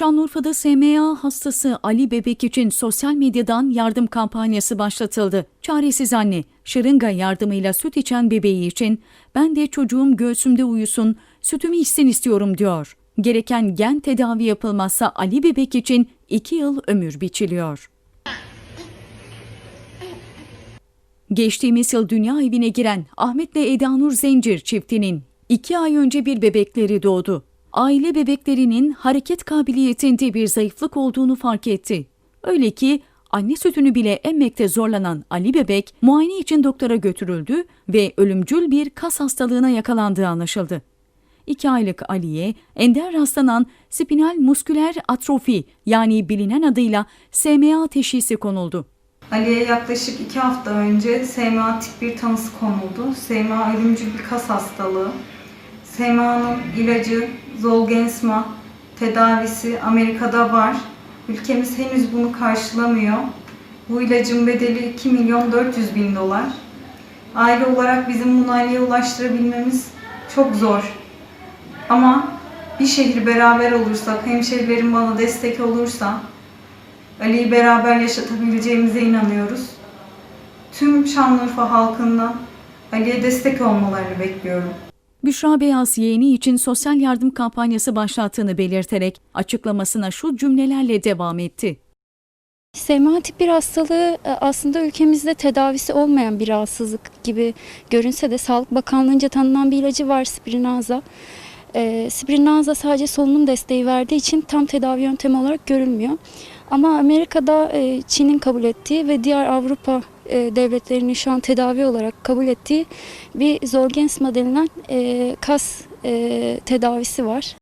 Şanlıurfa'da SMA hastası Ali Bebek için sosyal medyadan yardım kampanyası başlatıldı. Çaresiz anne, şırınga yardımıyla süt içen bebeği için ben de çocuğum göğsümde uyusun, sütümü içsin istiyorum diyor. Gereken gen tedavi yapılmazsa Ali Bebek için 2 yıl ömür biçiliyor. Geçtiğimiz yıl dünya evine giren Ahmet'le Edanur Zencir çiftinin iki ay önce bir bebekleri doğdu. Aile bebeklerinin hareket kabiliyetinde bir zayıflık olduğunu fark etti. Öyle ki anne sütünü bile emmekte zorlanan Ali bebek muayene için doktora götürüldü ve ölümcül bir kas hastalığına yakalandığı anlaşıldı. 2 aylık Ali'ye ender rastlanan spinal musküler atrofi yani bilinen adıyla SMA teşhisi konuldu. Ali'ye yaklaşık iki hafta önce SMA tip 1 tanısı konuldu. SMA ölümcül bir kas hastalığı. SMA'nın ilacı Zolgensma tedavisi Amerika'da var. Ülkemiz henüz bunu karşılamıyor. Bu ilacın bedeli 2 milyon 400 bin dolar. Aile olarak bizim bunu ulaştırabilmemiz çok zor. Ama bir şehir beraber olursak, hemşerilerim bana destek olursa Ali'yi beraber yaşatabileceğimize inanıyoruz. Tüm Şanlıurfa halkından Ali'ye destek olmalarını bekliyorum. Büşra Beyaz yeğeni için sosyal yardım kampanyası başlattığını belirterek açıklamasına şu cümlelerle devam etti. SMA tip bir hastalığı e, aslında ülkemizde tedavisi olmayan bir rahatsızlık gibi görünse de Sağlık Bakanlığı'nca tanınan bir ilacı var Spinraza. E, Spinraza sadece solunum desteği verdiği için tam tedavi yöntemi olarak görülmüyor. Ama Amerika'da e, Çin'in kabul ettiği ve diğer Avrupa e, devletlerinin şu an tedavi olarak kabul ettiği bir Zolgensma denilen e, kas e, tedavisi var.